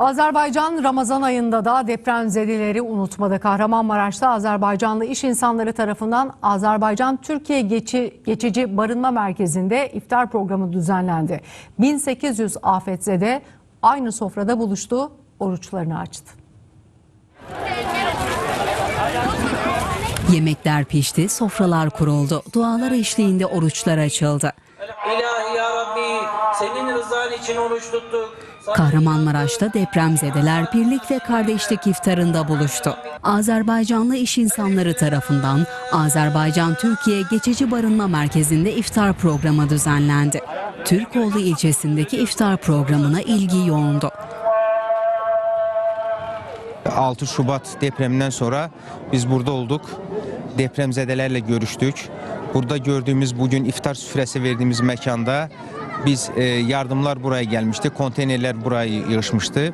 Azerbaycan Ramazan ayında da depremzedeleri unutmadı. Kahramanmaraş'ta Azerbaycanlı iş insanları tarafından Azerbaycan Türkiye Geçi, Geçici Barınma Merkezi'nde iftar programı düzenlendi. 1800 afetzede aynı sofrada buluştu, oruçlarını açtı. Yemekler pişti, sofralar kuruldu, dualar eşliğinde oruçlar açıldı. İlahi ya Rabbi senin rızan için oruç tuttuk. Kahramanmaraş'ta depremzedeler birlik ve kardeşlik iftarında buluştu. Azerbaycanlı iş insanları tarafından Azerbaycan Türkiye Geçici Barınma Merkezi'nde iftar programı düzenlendi. Türkoğlu ilçesindeki iftar programına ilgi yoğundu. 6 Şubat depreminden sonra biz burada olduk. Depremzedelerle görüştük. Burada gördüğümüz bugün iftar süfresi verdiğimiz mekanda biz e, yardımlar buraya gelmişti. Konteynerler buraya yığışmıştı.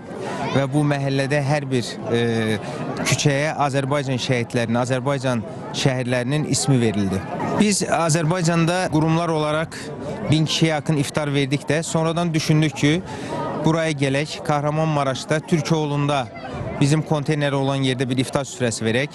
Ve bu mahallede her bir e, küçeye Azerbaycan şehitlerinin, Azerbaycan şehirlerinin ismi verildi. Biz Azerbaycan'da kurumlar olarak bin kişiye yakın iftar verdik de sonradan düşündük ki buraya gelek Kahramanmaraş'ta Türkoğlu'nda bizim konteyner olan yerde bir iftar süfresi verek.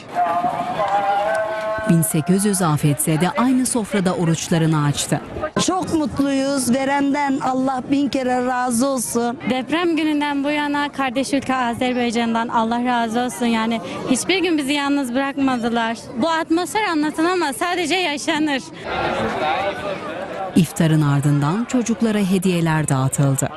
1800 afetzede aynı sofrada oruçlarını açtı. Çok mutluyuz. Verenden Allah bin kere razı olsun. Deprem gününden bu yana kardeş ülke Azerbaycan'dan Allah razı olsun. Yani hiçbir gün bizi yalnız bırakmadılar. Bu atmosfer anlatılamaz. Sadece yaşanır. İftarın ardından çocuklara hediyeler dağıtıldı.